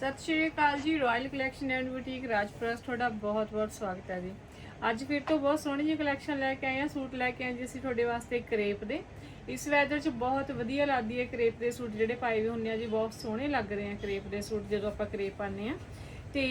ਸਤਿ ਸ਼੍ਰੀ ਅਕਾਲ ਜੀ ਰਾਇਲ ਕਲੈਕਸ਼ਨ ਐਂਡ ਬੁਟੀਕ ਰਾਜਪੁਰਸ ਤੁਹਾਡਾ ਬਹੁਤ-ਬਹੁਤ ਸਵਾਗਤ ਹੈ ਜੀ। ਅੱਜ ਫਿਰ ਤੋਂ ਬਹੁਤ ਸੋਹਣੀ ਜਿਹੀ ਕਲੈਕਸ਼ਨ ਲੈ ਕੇ ਆਏ ਆ ਸੂਟ ਲੈ ਕੇ ਆਏ ਜੀ ਅਸੀਂ ਤੁਹਾਡੇ ਵਾਸਤੇ ਕਰੇਪ ਦੇ। ਇਸ ਵੈਦਰ 'ਚ ਬਹੁਤ ਵਧੀਆ ਲੱਗਦੀ ਹੈ ਕਰੇਪ ਦੇ ਸੂਟ ਜਿਹੜੇ ਪਾਏ ਹੋਏ ਹੁੰਦੇ ਆ ਜੀ, ਬਹੁਤ ਸੋਹਣੇ ਲੱਗ ਰਹੇ ਆ ਕਰੇਪ ਦੇ ਸੂਟ ਜਦੋਂ ਆਪਾਂ ਕਰੇਪ ਪਾਉਂਦੇ ਆ ਤੇ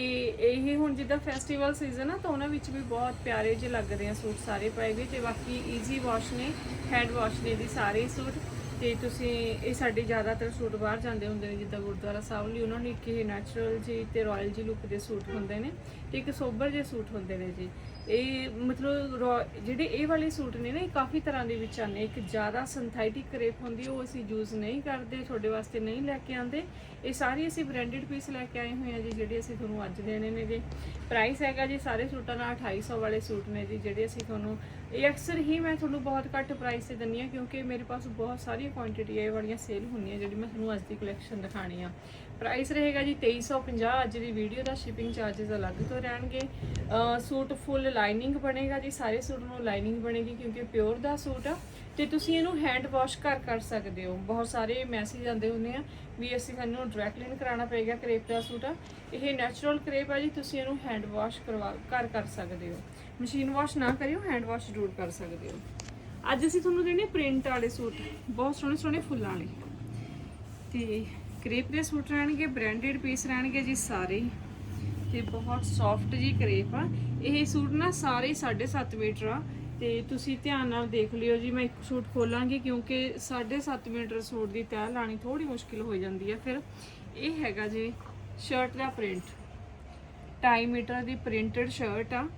ਇਹ ਹੁਣ ਜਿੱਦਾਂ ਫੈਸਟੀਵਲ ਸੀਜ਼ਨ ਆ, ਤਾਂ ਉਹਨਾਂ ਵਿੱਚ ਵੀ ਬਹੁਤ ਪਿਆਰੇ ਜਿਹੇ ਲੱਗ ਰਹੇ ਆ ਸੂਟ ਸਾਰੇ ਪਾਏ ਗਏ ਤੇ ਬਾਕੀ ਈਜ਼ੀ ਵਾਸ਼ ਨੇ ਹੈਂਡ ਵਾਸ਼ ਨੇ ਦੀ ਸਾਰੇ ਸੂਟ। ਤੇ ਤੁਸੀਂ ਇਹ ਸਾਡੇ ਜ਼ਿਆਦਾਤਰ ਸੂਟ ਬਾਹਰ ਜਾਂਦੇ ਹੁੰਦੇ ਨੇ, ਜਿੱਦਾਂ ਗੁਰਦੁਆਰਾ ਸਾਹਿਬ ਲਈ ਉਹਨਾਂ ਨੂੰ ਇੱਕ ਇਹ ਨੈਚੁਰਲ ਜੀ ਤੇ ਰਾਇਲ ਜੀ ਲੁੱਕ ਦੇ ਸੂਟ ਹੁੰਦੇ ਨੇ ਤੇ ਇੱਕ ਸੋਬਰ ਜਿਹੇ ਸੂਟ ਹੁੰਦੇ ਨੇ ਜੀ। ਇਹ ਮਤਲਬ ਰੋ- ਜਿਹੜੇ ਇਹ ਵਾਲੇ ਸੂਟ ਨੇ ਨਾ, ਇਹ ਕਾਫੀ ਤਰ੍ਹਾਂ ਦੇ ਵਿੱਚ ਆਨੇ ਇੱਕ ਜ਼ਿਆਦਾ ਸਿੰਥੈਟਿਕ ਕਰੇਪ ਹੁੰਦੀ, ਉਹ ਅਸੀਂ ਯੂਜ਼ ਨਹੀਂ ਕਰਦੇ, ਤੁਹਾਡੇ ਵਾਸਤੇ ਨਹੀਂ ਲੈ ਕੇ ਆਂਦੇ ਇਹ ਸਾਰੇ ਅਸੀਂ ਬ੍ਰਾਂਡਡ ਪੀਸ ਲੈ ਕੇ ਆਏ ਹੋਏ ਆ ਜੀ, ਜਿਹੜੇ ਅਸੀਂ ਤੁਹਾਨੂੰ ਅੱਜ ਦੇਣੇ ਨੇ ਜੀ। ਪ੍ਰਾਈਸ ਹੈਗਾ ਜੀ, ਸਾਰੇ ਸੂਟਾਂ ਦਾ 2800 ਵਾਲੇ ਸੂਟ ਨੇ ਜੀ, ਜਿਹੜੇ ਅਸੀਂ ਤੁਹਾਨੂੰ ਇਹ ਅਕਸਰ ਹੀ ਮੈਂ ਤੁਹਾਨੂੰ ਬਹੁਤ ਘੱਟ ਪ੍ਰਾਈਸ ਤੇ ਦਿੰਨੀ ਆ ਕਿਉਂਕਿ ਮੇਰੇ ਪਾਸ ਬਹੁਤ ਸਾਰੀ ਕੁਆਂਟੀਟੀ ਇਹ ਵਾਲੀਆਂ ਸੇਲ ਹੁੰਦੀਆਂ ਜਿਹੜੀ ਮੈਂ ਤੁਹਾਨੂੰ ਅੱਜ ਦੀ ਕਲੈਕਸ਼ਨ ਦਿਖਾਣੀ ਆ। ਪ੍ਰਾਈਸ ਰਹੇਗਾ ਜੀ 2350 ਅੱਜ ਦੀ ਵੀਡੀਓ ਦਾ ਸ਼ਿਪਿੰਗ ਚਾਰजेस ਅਲੱਗ ਤੋਂ ਰਹਿਣਗੇ। ਸੂਟ ਫੁੱਲ ਲਾਈਨਿੰਗ ਬਣੇਗਾ ਜੀ, ਸਾਰੇ ਸੂਟ ਨੂੰ ਲਾਈਨਿੰਗ ਬਣੇਗੀ, ਕਿਉਂਕਿ ਪਿਓਰ ਦਾ ਸੂਟ ਆ। ਤੇ ਤੁਸੀਂ ਇਹਨੂੰ ਹੈਂਡ ਵਾਸ਼ ਕਰ ਕਰ ਸਕਦੇ ਹੋ। ਬਹੁਤ ਸਾਰੇ ਮੈਸੇਜ ਆਉਂਦੇ ਹੁੰਦੇ ਆ ਵੀ ਅਸੀਂ ਸਾਨੂੰ ਡਾਇਰੈਕਟ ਕਲੀਨ ਕਰਾਉਣਾ ਪਏਗਾ ਕਰੇਪ ਦਾ ਸੂਟ। ਆ ਇਹ ਨੈਚੁਰਲ ਕਰੇਪ ਆ ਜੀ, ਤੁਸੀਂ ਇਹਨੂੰ ਹੈਂਡ ਵਾਸ਼ ਕਰਵਾ ਕਰ ਕਰ ਸਕਦੇ ਹੋ। ਮਸ਼ੀਨ ਵਾਸ਼ ਨਾ ਕਰਿਓ ਹੈਂਡ ਵਾਸ਼ ਜ਼ਰੂਰ ਕਰ ਸਕਦੇ ਹੋ। ਅੱਜ ਅਸੀਂ ਤੁਹਾਨੂੰ ਦੇਣੇ ਪ੍ਰਿੰਟ ਵਾਲੇ ਸੂਟ, ਬਹੁਤ ਸੋਹਣੇ ਸੋਹਣੇ ਫੁੱਲਾਂ ਵਾਲੇ। ਤੇ ਕਰੇਪ ਦੇ ਸੂਟ ਰਹਿਣਗੇ ਬ੍ਰਾਂਡਡ ਪੀਸ ਰਹਿਣਗੇ ਜੀ ਸਾਰੇ। ਹੀ। ਤੇ ਬਹੁਤ ਸੌਫਟ ਜੀ ਕਰੇਪ ਆ। ਇਹ ਸੂਟ ਨਾ ਸਾਰੇ 7.5 ਮੀਟਰ ਆ। ਤੇ ਤੁਸੀਂ ਧਿਆਨ ਨਾਲ ਦੇਖ ਲਿਓ ਜੀ, ਮੈਂ ਇੱਕ ਸੂਟ ਖੋਲਾਂਗੀ ਕਿਉਂਕਿ 7.5 ਮੀਟਰ ਸੂਟ ਦੀ ਤੈਅ ਲਾਣੀ ਥੋੜੀ ਮੁਸ਼ਕਿਲ ਹੋ ਜਾਂਦੀ ਹੈ। ਫਿਰ ਇਹ ਹੈਗਾ ਜੀ ਸ਼ਰਟ ਦਾ ਪ੍ਰਿੰਟ 2.5 ਮੀਟਰ ਦੀ ਪ੍ਰਿੰਟਡ ਸ਼ਰਟ ਆ।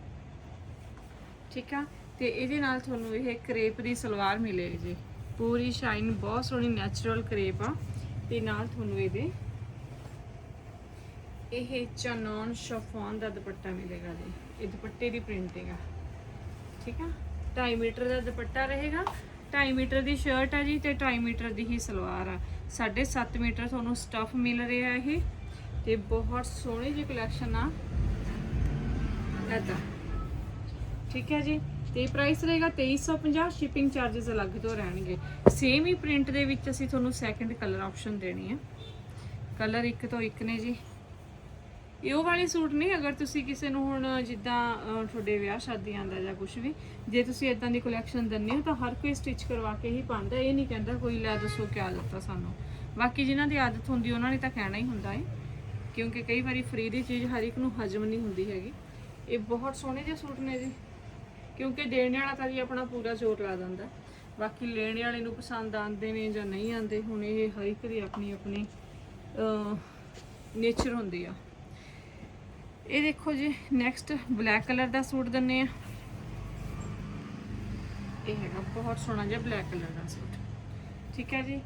ਠੀਕ ਆ? ਤੇ ਇਹਦੇ ਨਾਲ ਤੁਹਾਨੂੰ ਇਹ ਕਰੇਪ ਦੀ ਸਲਵਾਰ ਮਿਲੇਗੀ ਜੀ। ਪੂਰੀ ਸ਼ਾਈਨ ਬਹੁਤ ਸੋਹਣੀ ਨੈਚੁਰਲ ਕਰੇਪ ਆ। ਤੇ ਨਾਲ ਤੁਹਾਨੂੰ ਇਹਦੇ ਇਹ ਚਨੌਨ ਸ਼ਫੋਨ ਦਾ ਦੁਪੱਟਾ ਮਿਲੇਗਾ ਜੀ। ਇਹ ਦੁਪੱਟੇ ਦੀ ਪ੍ਰਿੰਟਿੰਗ ਆ। ਠੀਕ ਆ? 2.5 ਮੀਟਰ ਦਾ ਦੁਪੱਟਾ ਰਹੇਗਾ। 2.5 ਮੀਟਰ ਦੀ ਸ਼ਰਟ ਆ ਜੀ ਤੇ 2.5 ਮੀਟਰ ਦੀ ਹੀ ਸਲਵਾਰ ਆ। 7.5 ਮੀਟਰ ਤੁਹਾਨੂੰ ਸਟਫ ਮਿਲ ਰਿਹਾ ਇਹ। ਤੇ ਬਹੁਤ ਸੋਹਣੀ ਜਿਹੀ ਕਲੈਕਸ਼ਨ ਆ। ਇਹਦਾ ਠੀਕ ਹੈ ਜੀ? ਤੇ ਪ੍ਰਾਈਸ ਰਹੇਗਾ 2350 ਸ਼ਿਪਿੰਗ ਚਾਰजेस ਅਲੱਗ ਤੋਂ ਰਹਿਣਗੇ। ਸੇਮ ਹੀ ਪ੍ਰਿੰਟ ਦੇ ਵਿੱਚ ਅਸੀਂ ਤੁਹਾਨੂੰ ਸੈਕੰਡ ਕਲਰ ਆਪਸ਼ਨ ਦੇਣੀ ਹੈ ਕਲਰ ਇੱਕ ਤੋਂ ਇੱਕ ਨੇ ਜੀ। ਇਹ ਉਹ ਵਾਲੇ ਸੂਟ ਨਹੀਂ, ਅਗਰ ਤੁਸੀਂ ਕਿਸੇ ਨੂੰ ਹੁਣ ਜਿੱਦਾਂ ਤੁਹਾਡੇ ਵਿਆਹ ਸ਼ਾਦੀਆਂ ਦਾ ਜਾਂ ਕੁਝ ਵੀ, ਜੇ ਤੁਸੀਂ ਇਦਾਂ ਦੀ ਕਲੈਕਸ਼ਨ ਦਿੰਦੇ ਹੋ, ਤਾਂ ਹਰ ਕੋਈ ਸਟਿਚ ਕਰਵਾ ਕੇ ਹੀ ਪਾਉਂਦਾ ਇਹ ਨਹੀਂ ਕਹਿੰਦਾ ਕੋਈ, ਲੈ ਦੱਸੋ ਕਿਆ ਦਿੱਤਾ ਸਾਨੂੰ। ਬਾਕੀ ਜਿਨ੍ਹਾਂ ਦੀ ਆਦਤ ਹੁੰਦੀ, ਉਹਨਾਂ ਨੇ ਤਾਂ ਕਹਿਣਾ ਹੀ ਹੁੰਦਾ ਹੈ। ਕਿਉਂਕਿ ਕਈ ਵਾਰੀ ਫ੍ਰੀ ਦੀ ਚੀਜ਼ ਹਰ ਇੱਕ ਨੂੰ ਹਜਮ ਨਹੀਂ ਹੁੰਦੀ ਹੈਗੀ। ਇਹ ਬਹੁਤ ਸੋਹਣੇ ਜਿਹੇ ਸੂਟ ਨੇ ਜੀ। ਕਿਉਂਕਿ ਦੇਣ ਵਾਲਾ ਤਾਂ ਜੀ ਆਪਣਾ ਪੂਰਾ ਜ਼ੋਰ ਲਾ ਦਿੰਦਾ। ਬਾਕੀ ਲੈਣ ਵਾਲੇ ਨੂੰ ਪਸੰਦ ਆਉਂਦੇ ਨੇ ਜਾਂ ਨਹੀਂ ਆਉਂਦੇ, ਹੁਣ ਇਹ ਹਰ ਇੱਕ ਦੀ ਆਪਣੀ ਆਪਣੀ ਨੇਚਰ ਹੁੰਦੀ ਆ। ਇਹ ਦੇਖੋ ਜੀ ਨੈਕਸਟ ਬਲੈਕ ਕਲਰ ਦਾ ਸੂਟ ਦਿੰਨੇ ਆ। ਇਹ ਹੈਗਾ ਬਹੁਤ ਸੋਹਣਾ ਜਿਹਾ ਬਲੈਕ ਕਲਰ ਦਾ ਸੂਟ। ਠੀਕ ਹੈ ਜੀ?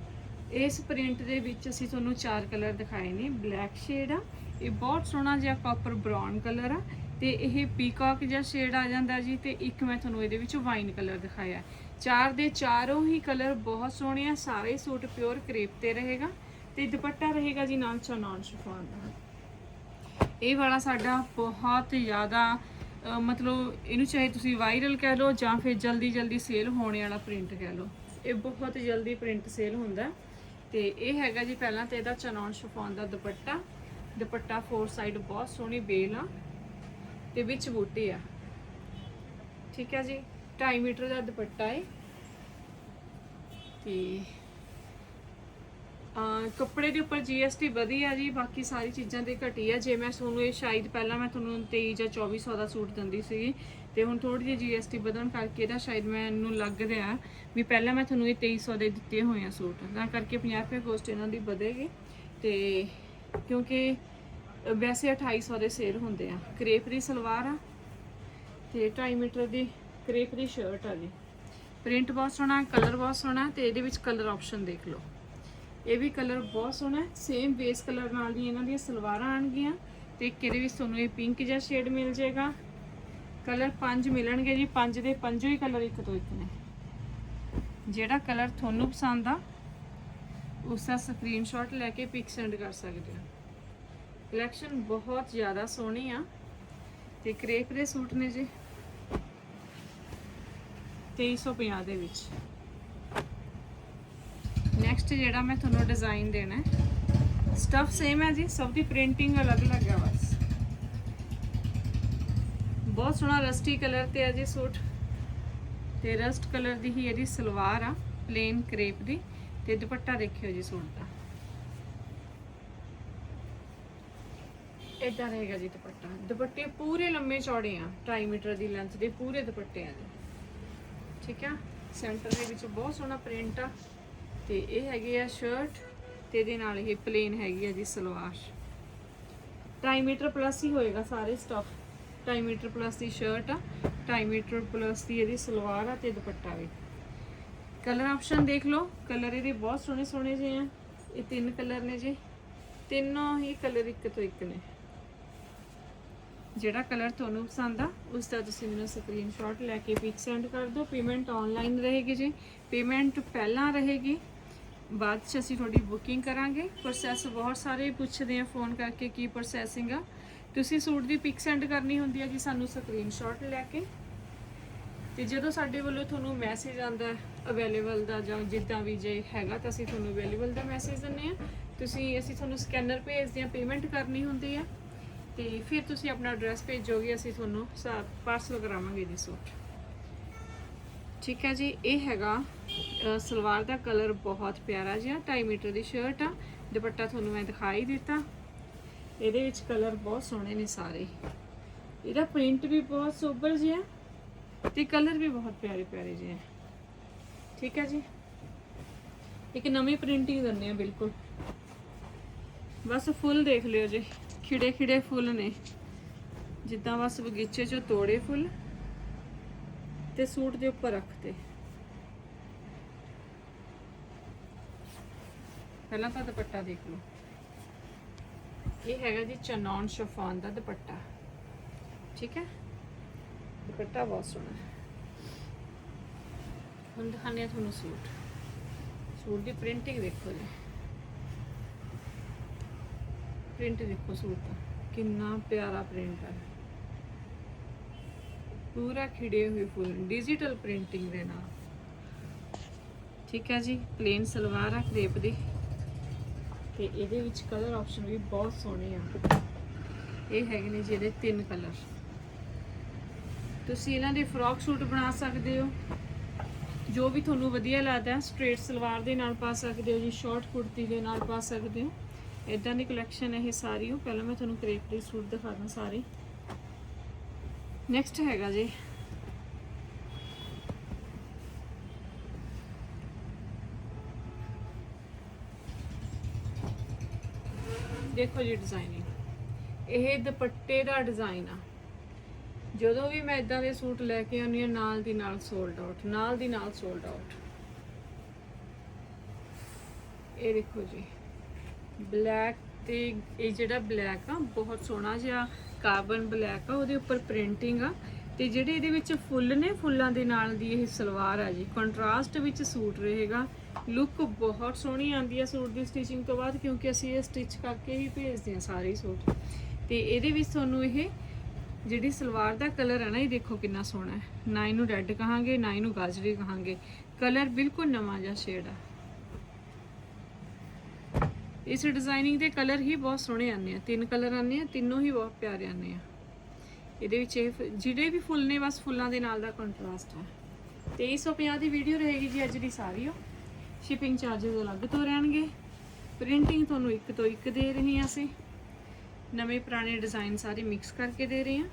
ਇਸ ਪ੍ਰਿੰਟ ਦੇ ਵਿੱਚ ਅਸੀਂ ਤੁਹਾਨੂੰ ਚਾਰ ਕਲਰ ਦਿਖਾਏ ਨੇ। ਬਲੈਕ ਸ਼ੇਡ ਆ, ਇਹ ਬਹੁਤ ਸੋਹਣਾ ਜਿਹਾ ਕਾਪਰ ਬ੍ਰਾਊਨ ਕਲਰ ਆ, ਤੇ ਇਹ ਪੀਕਾਕ ਜਿਹਾ ਸ਼ੇਡ ਆ ਜਾਂਦਾ ਜੀ, ਤੇ ਇੱਕ ਮੈਂ ਤੁਹਾਨੂੰ ਇਹਦੇ ਵਿੱਚ ਵਾਈਨ ਕਲਰ ਦਿਖਾਇਆ। ਚਾਰ ਦੇ ਚਾਰੋਂ ਹੀ ਕਲਰ ਬਹੁਤ ਸੋਹਣੇ ਆ, ਸਾਰੇ ਸੂਟ ਪਿਓਰ ਕਰੇਪ ਤੇ ਰਹੇਗਾ, ਤੇ ਦੁਪੱਟਾ ਰਹੇਗਾ ਜੀ ਨਾਲ ਚਨੌਨ ਸ਼ਿਫੋਨ ਦਾ। ਇਹ ਵਾਲਾ ਸਾਡਾ ਬਹੁਤ ਜ਼ਿਆਦਾ ਮਤਲਬ ਇਹਨੂੰ ਚਾਹੇ ਤੁਸੀਂ ਵਾਇਰਲ ਕਹਿ ਲਓ ਜਾਂ ਫਿਰ ਜਲਦੀ ਜਲਦੀ ਸੇਲ ਹੋਣੇ ਵਾਲਾ ਪ੍ਰਿੰਟ ਕਹਿ ਲਓ। ਇਹ ਬਹੁਤ ਜਲਦੀ ਪ੍ਰਿੰਟ ਸੇਲ ਹੁੰਦਾ ਤੇ ਇਹ ਹੈਗਾ ਜੀ ਪਹਿਲਾਂ ਤੇ ਇਹਦਾ ਚਨੌਨ ਸ਼ਿਫੋਨ ਦਾ ਦੁਪੱਟਾ। ਦੁਪੱਟਾ ਫੋਰ ਸਾਈਡ ਬਹੁਤ ਸੋਹਣੀ ਬੇਲ ਆ ਤੇ ਵਿੱਚ ਬੂਟੇ ਆ। ਠੀਕ ਹੈ ਜੀ? 2.5 ਮੀਟਰ ਦਾ ਦੁਪੱਟਾ ਹੈ ਤੇ ਕੱਪੜੇ ਦੇ ਉੱਪਰ GST ਵਧੀਆ ਜੀ, ਬਾਕੀ ਸਾਰੀ ਚੀਜ਼ਾਂ ਤੇ ਘਟੀ ਆ। ਜੇ ਮੈਂ ਤੁਹਾਨੂੰ ਇਹ ਸ਼ਾਇਦ ਪਹਿਲਾਂ ਮੈਂ ਤੁਹਾਨੂੰ 23 ਜਾਂ 2400 ਦਾ ਸੂਟ ਦਿੰਦੀ ਸੀ, ਤੇ ਹੁਣ ਥੋੜੀ ਜਿਹੀ GST ਵਧਣ ਕਰਕੇ ਇਹਦਾ ਸ਼ਾਇਦ ਮੈਨੂੰ ਲੱਗ ਰਿਹਾ ਵੀ ਪਹਿਲਾਂ ਮੈਂ ਤੁਹਾਨੂੰ ਇਹ 2300 ਦੇ ਦਿੱਤੇ ਹੋਏ ਆ ਸੂਟ। ਤਾਂ ਕਰਕੇ 50 ਰੁਪਏ ਕੋਸਟ ਇਹਨਾਂ ਦੀ ਵਧੇਗੀ। ਤੇ ਕਿਉਂਕਿ, ਅਹ, ਵੈਸੇ 2800 ਦੇ ਸੇਲ ਹੁੰਦੇ ਆ। ਕਰੇਪ ਦੀ ਸਲਵਾਰ ਆ, ਤੇ 2.5 ਮੀਟਰ ਦੀ ਕਰੇਪ ਦੀ ਸ਼ਰਟ ਆ ਜੀ। ਪ੍ਰਿੰਟ ਬਹੁਤ ਸੋਹਣਾ ਕਲਰ ਬਹੁਤ ਸੋਹਣਾ, ਤੇ ਇਹਦੇ ਵਿੱਚ ਕਲਰ ਆਪਸ਼ਨ ਦੇਖ ਲਓ। ਇਹ ਵੀ ਕਲਰ ਬਹੁਤ ਸੋਹਣਾ ਹੈ। ਸੇਮ ਬੇਸ ਕਲਰ ਨਾਲ ਦੀ ਇਹਨਾਂ ਦੀਆਂ ਸਲਵਾਰਾਂ ਆਣਗੀਆਂ ਤੇ ਇੱਕ ਇਹਦੇ ਵਿੱਚ ਤੁਹਾਨੂੰ ਇਹ ਪਿੰਕ ਜਿਹਾ ਸ਼ੇਡ ਮਿਲ ਜਾਏਗਾ। ਕਲਰ ਪੰਜ ਮਿਲਣਗੇ ਜੀ। ਪੰਜ ਦੇ ਪੰਜੋ ਹੀ ਕਲਰ ਇੱਕ ਤੋਂ ਇੱਕ ਨੇ। ਜਿਹੜਾ ਕਲਰ ਤੁਹਾਨੂੰ ਪਸੰਦ ਆ ਉਸ ਦਾ ਸਕਰੀਨਸ਼ਾਟ ਲੈ ਕੇ ਪਿਕ ਸੈਂਡ ਕਰ ਸਕਦੇ ਹੋ। ਕਲੈਕਸ਼ਨ ਬਹੁਤ ਜ਼ਿਆਦਾ ਸੋਹਣੀ ਆ ਤੇ ਕਰੇਪ ਦੇ ਸੂਟ ਨੇ ਜੀ। 2350 ਦੇ ਵਿੱਚ। ਨੈਕਸਟ ਜਿਹੜਾ ਮੈਂ ਤੁਹਾਨੂੰ ਡਿਜ਼ਾਈਨ ਦੇਣਾ ਹੈ। ਸਟਫ ਸੇਮ ਹੈ ਜੀ, ਸਭ ਦੀ ਪ੍ਰਿੰਟਿੰਗ ਅਲੱਗ-ਅਲੱਗ ਹੈ ਬਸ। ਬਹੁਤ ਸੋਹਣਾ ਰਸਟੀ ਕਲਰ ਤੇ ਹੈ ਜੀ ਸੂਟ। ਤੇ ਰਸਟ ਕਲਰ ਦੀ ਹੀ ਇਹਦੀ ਸਲਵਾਰ ਆ ਪਲੇਨ ਕਰੇਪ ਦੀ। ਤੇ ਦੁਪੱਟਾ ਦੇਖਿਓ ਜੀ ਸੂਟ ਦਾ। ਇਦਾਂ ਰਹੇਗਾ ਜੀ ਦੁਪੱਟਾ। ਦੁਪੱਟੇ ਪੂਰੇ ਲੰਮੇ ਚੌੜੇ ਆ 2.5 ਮੀਟਰ ਦੀ ਲੈਂਥ ਦੇ ਪੂਰੇ ਦੁਪੱਟੇ ਆ ਜੀ। ਠੀਕ ਆ? ਸੈਂਟਰ ਦੇ ਵਿੱਚ ਬਹੁਤ ਸੋਹਣਾ ਪ੍ਰਿੰਟ ਆ। ਤੇ ਇਹ ਹੈਗੀ ਆ ਸ਼ਰਟ ਤੇ ਇਹਦੇ ਨਾਲ ਇਹ ਪਲੇਨ ਹੈਗੀ ਆ ਜੀ ਸਲਵਾਰ। 2.5 ਮੀਟਰ ਪਲੱਸ ਹੀ ਹੋਏਗਾ ਸਾਰੇ ਸਟਫ 2.5 ਮੀਟਰ ਪਲੱਸ ਦੀ ਸ਼ਰਟ ਆ 2.5 ਮੀਟਰ ਪਲੱਸ ਦੀ ਇਹਦੀ ਸਲਵਾਰ ਆ ਤੇ ਦੁਪੱਟਾ ਵੀ। ਕਲਰ ਆਪਸ਼ਨ ਦੇਖ ਲਓ। ਕਲਰ ਇਹਦੇ ਬਹੁਤ ਸੋਹਣੇ ਸੋਹਣੇ ਜਿਹੇ ਆ। ਇਹ ਤਿੰਨ ਕਲਰ ਨੇ ਜੀ। ਤਿੰਨੋਂ ਹੀ ਕਲਰ ਇੱਕ ਤੋਂ ਇੱਕ ਨੇ। ਜਿਹੜਾ ਕਲਰ ਤੁਹਾਨੂੰ ਪਸੰਦ ਆ, ਉਸ ਦਾ ਤੁਸੀਂ ਮੈਨੂੰ ਸਕਰੀਨਸ਼ਾਟ ਲੈ ਕੇ ਪਿਕ ਸੈਂਡ ਕਰ ਦਿਓ। ਪੇਮੈਂਟ ਆਨਲਾਈਨ ਰਹੇਗੀ ਜੀ। ਪੇਮੈਂਟ ਪਹਿਲਾਂ ਰਹੇਗੀ। ਬਾਅਦ ਚ ਅਸੀਂ ਤੁਹਾਡੀ ਬੁਕਿੰਗ ਕਰਾਂਗੇ। ਪ੍ਰੋਸੈਸ ਬਹੁਤ ਸਾਰੇ ਪੁੱਛਦੇ ਆ ਫੋਨ ਕਰਕੇ ਕੀ ਪ੍ਰੋਸੈਸਿੰਗ ਆ। ਤੁਸੀਂ ਸੂਟ ਦੀ ਪਿਕ ਸੈਂਡ ਕਰਨੀ ਹੁੰਦੀ ਹੈ ਜੀ ਸਾਨੂੰ ਸਕਰੀਨਸ਼ਾਟ ਲੈ ਕੇ। ਤੇ ਜਦੋਂ ਸਾਡੇ ਵੱਲੋਂ ਤੁਹਾਨੂੰ ਮੈਸੇਜ ਆਂਦਾ ਅਵੇਲੇਬਲ ਦਾ ਜਾਂ ਜਿੱਦਾਂ ਵੀ ਜੇ ਹੈਗਾ ਤਾਂ ਅਸੀਂ ਤੁਹਾਨੂੰ ਅਵੇਲੇਬਲ ਦਾ ਮੈਸੇਜ ਦਿੰਨੇ ਆ। ਤੁਸੀਂ, ਅਸੀਂ ਤੁਹਾਨੂੰ ਸਕੈਨਰ ਭੇਜਦੇ ਆ ਪੇਮੈਂਟ ਕਰਨੀ ਹੁੰਦੀ ਆ। ਤੇ ਫਿਰ ਤੁਸੀਂ ਆਪਣਾ ਐਡਰੈਸ ਭੇਜੋਗੇ, ਅਸੀਂ ਤੁਹਾਨੂੰ ਪਾਰਸਲ ਕਰਾਵਾਂਗੇ ਜੀ ਸੂਟ। ਠੀਕ ਹੈ ਜੀ, ਇਹ ਹੈਗਾ ਸਲਵਾਰ ਦਾ ਕਲਰ ਬਹੁਤ ਪਿਆਰਾ ਜਿਹਾ 2.5 ਮੀਟਰ ਦੀ ਸ਼ਰਟ ਆ। ਦੁਪੱਟਾ ਤੁਹਾਨੂੰ ਮੈਂ ਦਿਖਾਈ ਦਿੱਤਾ। ਇਹਦੇ ਵਿੱਚ ਕਲਰ ਬਹੁਤ ਸੋਹਣੇ ਨੇ ਸਾਰੇ। ਇਹਦਾ ਪ੍ਰਿੰਟ ਵੀ ਬਹੁਤ ਸੋਬਰ ਜਿਹਾ ਤੇ ਕਲਰ ਵੀ ਬਹੁਤ ਪਿਆਰੇ ਪਿਆਰੇ ਜਿਹੇ ਆ। ਠੀਕ ਹੈ ਜੀ? ਇੱਕ ਨਵੀਂ ਪ੍ਰਿੰਟਿੰਗ ਦਿੰਦੇ ਆ, ਬਿਲਕੁਲ। ਬਸ ਫੁੱਲ ਦੇਖ ਲਿਓ ਜੀ ਖਿੜੇ ਖਿੜੇ ਫੁੱਲ ਨੇ। ਜਿੱਦਾਂ ਬਸ ਬਗੀਚੇ ਚੋਂ ਤੋੜੇ ਫੁੱਲ। ਤੇ ਸੂਟ ਦੇ ਉੱਪਰ ਰੱਖਤੇ ਪਹਿਲਾਂ ਤਾਂ ਦੁਪੱਟਾ ਦੇਖ ਲਓ। ਇਹ ਹੈਗਾ ਜੀ ਚਨੌਨ ਸ਼ਫਾਨ ਦਾ ਦੁਪੱਟਾ। ਠੀਕ ਹੈ? ਦੁਪੱਟਾ ਬਹੁਤ ਸੋਹਣਾ ਹੁਣ ਦਿਖਾਉਂਦੇ ਹਾਂ ਤੁਹਾਨੂੰ ਸੂਟ। ਸੂਟ ਦੀ ਪ੍ਰਿੰਟਿੰਗ ਦੇਖੋ ਜੀ। ਪ੍ਰਿੰਟ ਦੇਖੋ ਸੂਟ ਦਾ। ਕਿੰਨਾ ਪਿਆਰਾ ਪ੍ਰਿੰਟ ਹੈ। ਪੂਰਾ ਖਿੜੇ ਹੋਏ ਫੁੱਲ ਡਿਜੀਟਲ ਪ੍ਰਿੰਟਿੰਗ ਦੇ ਨਾਲ। ਠੀਕ ਹੈ ਜੀ ਪਲੇਨ ਸਲਵਾਰ ਆ, ਕ੍ਰੇਪ ਦੀ। ਤੇ ਇਹਦੇ ਵਿੱਚ ਕਲਰ ਆਪਸ਼ਨ ਵੀ ਬਹੁਤ ਸੋਹਣੇ ਆ। ਇਹ ਹੈਗੇ ਨੇ ਜਿਹਦੇ ਤਿੰਨ ਕਲਰ ਤੁਸੀਂ ਇਹਨਾਂ ਦੇ ਫਰੋਕ ਸੂਟ ਬਣਾ ਸਕਦੇ ਹੋ। ਜੋ ਵੀ ਤੁਹਾਨੂੰ ਵਧੀਆ ਲੱਗਦਾ ਸਟ੍ਰੇਟ ਸਲਵਾਰ ਦੇ ਨਾਲ ਪਾ ਸਕਦੇ ਹੋ ਜੀ ਸ਼ਾਰਟ ਕੁੜਤੀ ਦੇ ਨਾਲ ਪਾ ਸਕਦੇ ਹੋ। ਇਦਾਂ ਦੀ ਕਲੈਕਸ਼ਨ ਇਹ ਸਾਰੀ ਉਹ। ਪਹਿਲਾਂ ਮੈਂ ਤੁਹਾਨੂੰ ਕ੍ਰੇਪ ਦੇ ਸੂਟ ਦਿਖਾ ਦਾਂ ਸਾਰੇ। ਨੈਕਸਟ ਹੈਗਾ ਜੀ। ਦੇਖੋ ਜੀ ਡਿਜ਼ਾਈਨਿੰਗ ਇਹ ਦੁਪੱਟੇ ਦਾ ਡਿਜ਼ਾਈਨ ਆ। ਜਦੋਂ ਵੀ ਮੈਂ ਇਦਾਂ ਦੇ ਸੂਟ ਲੈ ਕੇ ਆਉਂਦੀ ਹਾਂ, ਨਾਲ ਦੀ ਨਾਲ ਸੋਲਡ ਆਊਟ ਨਾਲ ਦੀ ਨਾਲ ਸੋਲਡ ਆਊਟ ਇਹ ਦੇਖੋ ਜੀ। ਬਲੈਕ ਤੇ ਇਹ ਜਿਹੜਾ ਬਲੈਕ ਆ, ਬਹੁਤ ਸੋਹਣਾ ਜਿਹਾ ਕਾਰਬਨ ਬਲੈਕ ਆ, ਉਹਦੇ ਉੱਪਰ ਪ੍ਰਿੰਟਿੰਗ ਆ। ਤੇ ਜਿਹੜੇ ਇਹਦੇ ਵਿੱਚ ਫੁੱਲ ਨੇ, ਫੁੱਲਾਂ ਦੇ ਨਾਲ ਦੀ ਇਹ ਸਲਵਾਰ ਆ ਜੀ। ਕੰਟਰਾਸਟ ਵਿੱਚ ਸੂਟ ਰਹੇਗਾ। ਲੁੱਕ ਬਹੁਤ ਸੋਹਣੀ ਆਂਦੀ ਆ ਸੂਟ ਦੀ ਸਟਿਚਿੰਗ ਤੋਂ ਬਾਅਦ, ਕਿਉਂਕਿ ਅਸੀਂ ਇਹ ਸਟਿਚ ਕਰਕੇ ਹੀ ਭੇਜਦੇ ਹਾਂ ਸਾਰੇ ਸੂਟ। ਤੇ ਇਹਦੇ ਵਿੱਚ ਤੁਹਾਨੂੰ ਇਹ ਜਿਹੜੀ ਸਲਵਾਰ ਦਾ ਕਲਰ ਹੈ ਨਾ, ਇਹ ਦੇਖੋ ਕਿੰਨਾ ਸੋਹਣਾ ਹੈ। ਨਾ ਇਹਨੂੰ ਰੈੱਡ ਕਹਾਂਗੇ, ਨਾ ਇਹਨੂੰ ਗਾਜਰੀ ਕਹਾਂਗੇ। ਕਲਰ ਬਿਲਕੁਲ ਨਵਾਂ ਜਿਹਾ ਸ਼ੇਡ ਆ। ਇਸ ਡਿਜ਼ਾਈਨਿੰਗ ਦੇ ਕਲਰ ਹੀ ਬਹੁਤ ਸੋਹਣੇ ਆਉਂਦੇ ਆ। ਤਿੰਨ ਕਲਰ ਆਉਂਦੇ ਆ, ਤਿੰਨੋਂ ਹੀ ਬਹੁਤ ਪਿਆਰੇ ਆਉਂਦੇ ਆ। ਇਹਦੇ ਵਿੱਚ ਇਹ ਫ- ਜਿਹੜੇ ਵੀ ਫੁੱਲ ਨੇ, ਬਸ ਫੁੱਲਾਂ ਦੇ ਨਾਲ ਦਾ ਕੰਟਰਾਸਟ ਹੈ। 2350 ਦੀ ਵੀਡੀਓ ਰਹੇਗੀ ਜੀ ਅੱਜ ਦੀ ਸਾਰੀ ਉਹ। ਸ਼ਿਪਿੰਗ ਚਾਰजेस ਅਲੱਗ ਤੋਂ ਰਹਿਣਗੇ। ਪ੍ਰਿੰਟਿੰਗ ਤੁਹਾਨੂੰ ਇੱਕ ਤੋਂ ਇੱਕ ਦੇ ਰਹੇ ਹਾਂ ਅਸੀਂ। ਨਵੇਂ ਪੁਰਾਣੇ ਡਿਜ਼ਾਈਨ ਸਾਰੇ ਮਿਕਸ ਕਰਕੇ ਦੇ ਰਹੇ ਹਾਂ।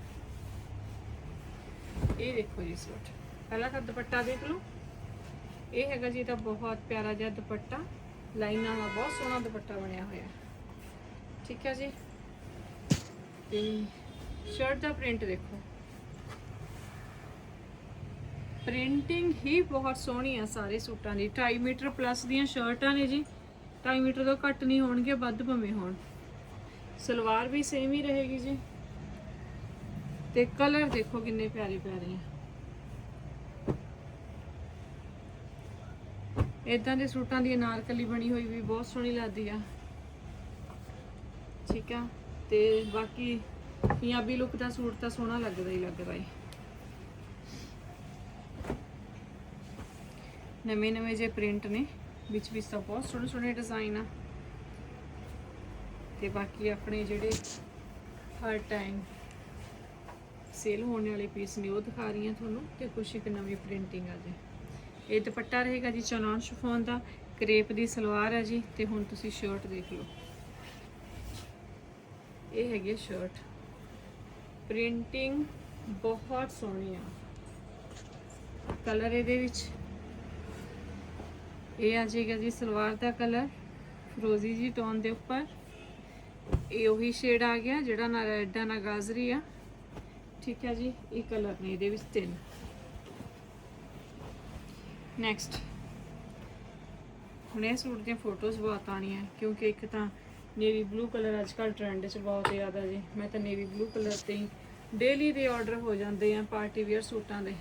ਇਹ ਦੇਖੋ ਜੀ ਸੂਟ ਪਹਿਲਾਂ ਤਾਂ ਦੁਪੱਟਾ ਦੇਖ ਲਓ। ਇਹ ਹੈਗਾ ਜੀ ਤਾਂ ਬਹੁਤ ਪਿਆਰਾ ਜਿਹਾ ਦੁਪੱਟਾ। ਲਾਈਨਾਂ ਦਾ ਬਹੁਤ ਸੋਹਣਾ ਦੁਪੱਟਾ ਬਣਿਆ ਹੋਇਆ। ਠੀਕ ਹੈ ਜੀ? ਤੇ ਸ਼ਰਟ ਦਾ ਪ੍ਰਿੰਟ ਦੇਖੋ ਪ੍ਰਿੰਟਿੰਗ ਹੀ ਬਹੁਤ ਸੋਹਣੀ ਆ ਸਾਰੇ ਸੂਟਾਂ ਦੀ। 2.5 ਮੀਟਰ ਪਲੱਸ ਦੀਆਂ ਸ਼ਰਟਾਂ ਨੇ ਜੀ। 2.5 ਮੀਟਰ ਤੋਂ ਘੱਟ ਨਹੀਂ ਹੋਣਗੇ, ਵੱਧ ਭਵੇਂ ਹੋਣ। ਸਲਵਾਰ ਵੀ ਸੇਮ ਹੀ ਰਹੇਗੀ ਜੀ। ਤੇ ਕਲਰ ਦੇਖੋ ਕਿੰਨੇ ਪਿਆਰੇ ਪਿਆਰੇ ਆ। ਇਦਾਂ ਦੇ ਸੂਟਾਂ ਦੀ ਅਨਾਰਕਲੀ ਬਣੀ ਹੋਈ ਵੀ ਬਹੁਤ ਸੋਹਣੀ ਲੱਗਦੀ ਆ। ਠੀਕ ਆ? ਤੇ ਬਾਕੀ ਪੰਜਾਬੀ ਲੁੱਕ ਦਾ ਸੂਟ ਤਾਂ ਸੋਹਣਾ ਲੱਗਦਾ ਹੀ ਲੱਗਦਾ ਈ ਨਵੇਂ ਨਵੇਂ ਜੇ ਪ੍ਰਿੰਟ ਨੇ, ਵਿੱਚ ਵਿੱਚ ਤਾਂ ਬਹੁਤ ਸੋਹਣੇ ਸੋਹਣੇ ਡਿਜ਼ਾਈਨ ਆ। ਤੇ ਬਾਕੀ ਆਪਣੇ ਜਿਹੜੇ ਹਰ ਟਾਈਮ ਸੇਲ ਹੋਣ ਵਾਲੇ ਪੀਸ ਨੇ, ਉਹ ਦਿਖਾ ਰਹੀ ਹਾਂ ਤੁਹਾਨੂੰ, ਤੇ ਕੁਛ ਇੱਕ ਨਵੀਂ ਪ੍ਰਿੰਟਿੰਗ ਆ ਜੇ। ਇਹ ਦੁਪੱਟਾ ਰਹੇਗਾ ਜੀ ਚਨੌਨ ਸ਼ਿਫੋਨ ਦਾ, ਕਰੇਪ ਦੀ ਸਲਵਾਰ ਹੈ ਜੀ, ਤੇ ਹੁਣ ਤੁਸੀਂ ਸ਼ਰਟ ਦੇਖ ਲਓ। ਇਹ ਹੈਗੀ ਹੈ ਸ਼ਰਟ। ਪ੍ਰਿੰਟਿੰਗ ਬਹੁਤ ਸੋਹਣੀ ਆ। ਕਲਰ ਇਹਦੇ ਵਿੱਚ। ਇਹ ਆ ਜਾਏਗਾ ਜੀ ਸਲਵਾਰ ਦਾ ਕਲਰ ਫਰੋਜ਼ੀ ਜੀ ਟੋਨ ਦੇ ਉੱਪਰ। ਇਹ ਉਹੀ ਸ਼ੇਡ ਆ ਗਿਆ ਜਿਹੜਾ ਨਾ ਰੈੱਡ ਆ ਨਾ ਗਾਜ਼ਰੀ ਆ। ਠੀਕ ਹੈ ਜੀ, ਇਹ ਕਲਰ ਨੇ ਇਹਦੇ ਵਿੱਚ ਤਿੰਨ। ਨੈਕਸਟ ਹੁਣ ਇਹ ਸੂਟ ਦੀਆਂ ਫੋਟੋਜ਼ ਬਹੁਤ ਆਣੀਆਂ ਕਿਉਂਕਿ ਇੱਕ ਤਾਂ ਨੇਵੀ ਬਲੂ ਕਲਰ ਅੱਜ ਕੱਲ ਟ੍ਰੈਂਡ 'ਚ ਬਹੁਤ ਜ਼ਿਆਦਾ ਜੀ। ਮੈਂ ਤਾਂ ਨੇਵੀ ਬਲੂ ਕਲਰ ਤੇ ਹੀ ਡੇਲੀ ਦੇ ਆਰਡਰ ਹੋ ਜਾਂਦੇ ਆ ਪਾਰਟੀ ਵੇਅਰ ਸੂਟਾਂ ਦੇ।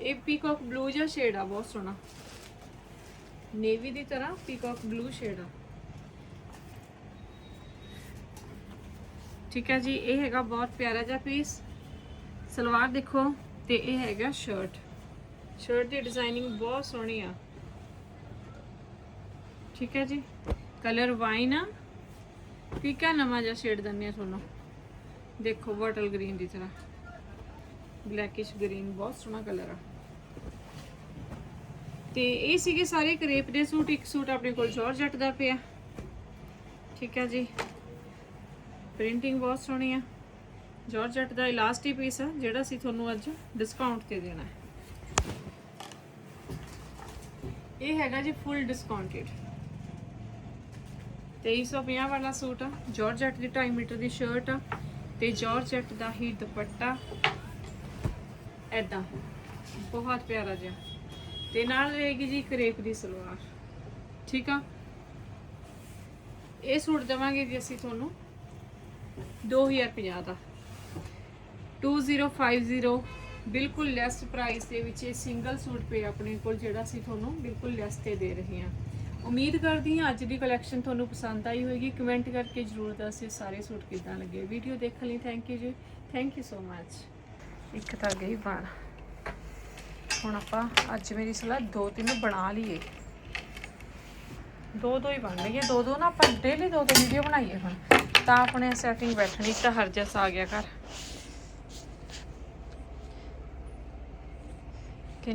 ਇਹ ਪੀਕੌਕ ਬਲੂ ਜਿਹਾ ਸ਼ੇਡ ਆ, ਬਹੁਤ ਸੋਹਣਾ। ਨੇਵੀ ਦੀ ਤਰ੍ਹਾਂ ਪੀਕੌਕ ਬਲੂ ਸ਼ੇਡ ਆ। ਠੀਕ ਹੈ ਜੀ, ਇਹ ਹੈਗਾ ਬਹੁਤ ਪਿਆਰਾ ਜਿਹਾ ਪੀਸ ਸਲਵਾਰ ਦੇਖੋ ਤੇ ਇਹ ਹੈਗਾ ਸ਼ਰਟ ਸ਼ਰਟ ਦੀ ਡਿਜ਼ਾਈਨਿੰਗ ਬਹੁਤ ਸੋਹਣੀ ਆ। ਠੀਕ ਹੈ ਜੀ? ਕਲਰ ਵਾਈਨ ਆ। ਪੀਕਾ ਨਵਾਂ ਜਿਹਾ ਸ਼ੇਡ ਦਿੰਨੇ ਆ ਤੁਹਾਨੂੰ? ਦੇਖੋ ਬੋਟਲ ਗ੍ਰੀਨ ਦੀ ਤਰ੍ਹਾਂ। ਬਲੈਕਿਸ਼ ਗ੍ਰੀਨ ਬਹੁਤ ਸੋਹਣਾ ਕਲਰ ਆ। ਤੇ ਇਹ ਸੀਗੇ ਸਾਰੇ ਕਰੇਪ ਦੇ ਸੂਟ, ਇੱਕ ਸੂਟ ਆਪਣੇ ਕੋਲ ਜਾਰਜਟ ਦਾ ਪਿਆ। ਠੀਕ ਹੈ ਜੀ? ਪ੍ਰਿੰਟਿੰਗ ਬਹੁਤ ਸੋਹਣੀ ਆ। ਜਾਰਜਟ ਦਾ ਇਲਾਸਟਿਕ ਪੀਸ ਆ, ਜਿਹੜਾ ਅਸੀਂ ਤੁਹਾਨੂੰ ਅੱਜ ਡਿਸਕਾਊਂਟ ਤੇ ਦੇਣਾ ਹੈ। ਇਹ ਹੈਗਾ ਜੀ ਫੁੱਲ ਡਿਸਕਾਊਂਟਡ 2350 ਵਾਲਾ ਸੂਟ ਆ ਜਾਰਜਟ ਦੀ 2.5 ਮੀਟਰ ਦੀ ਸ਼ਰਟ ਆ, ਤੇ ਜਾਰਜਟ ਦਾ ਹੀ ਦੁਪੱਟਾ। ਐਦਾਂ ਬਹੁਤ ਪਿਆਰਾ ਜਿਹਾ। ਤੇ ਨਾਲ ਰਹੇਗੀ ਜੀ ਕਰੇਪ ਦੀ ਸਲਵਾਰ। ਠੀਕ ਆ? ਇਹ ਸੂਟ ਦੇਵਾਂਗੇ ਜੀ ਅਸੀਂ ਤੁਹਾਨੂੰ 2050 ਦਾ। 2050 ਬਿਲਕੁਲ ਲੈਸ ਪ੍ਰਾਈਸ ਦੇ ਵਿੱਚ ਇਹ ਸਿੰਗਲ ਸੂਟ ਪੇ ਆਪਣੇ ਕੋਲ ਜਿਹੜਾ ਅਸੀਂ ਤੁਹਾਨੂੰ ਬਿਲਕੁਲ ਲੈਸ ਤੇ ਦੇ ਰਹੇ ਹਾਂ। ਉਮੀਦ ਕਰਦੀ ਹਾਂ ਅੱਜ ਦੀ ਕਲੈਕਸ਼ਨ ਤੁਹਾਨੂੰ ਪਸੰਦ ਆਈ ਹੋਵੇਗੀ। ਕਮੈਂਟ ਕਰਕੇ ਜਰੂਰ ਦੱਸਿਓ ਸਾਰੇ ਸੂਟ ਕਿੱਦਾਂ ਲੱਗੇ। ਵੀਡੀਓ ਦੇਖਣ ਲਈ ਥੈਂਕ ਯੂ ਜੀ। ਥੈਂਕ ਯੂ ਸੋ ਮੱਚ ਇੱਕ ਤਾਂ ਗਈ ਬਣ ਹੁਣ ਆਪਾਂ ਅੱਜ ਮੇਰੀ ਸਲਾਹ ਦੋ ਤਿੰਨ ਬਣਾ ਲਈਏ। ਦੋ ਦੋ ਹੀ ਬਣ ਲਈਏ ਦੋ ਦੋ ਨਾ ਆਪਾਂ ਡੇਲੀ ਦੋ ਦੋ ਵੀਡੀਓ ਬਣਾਈਏ ਹੁਣ। ਤਾਂ ਆਪਣੇ ਸੈਟਿੰਗ ਬੈਠਣੀ ਤਾਂ ਹਰ ਜਸ ਆ ਗਿਆ ਘਰ।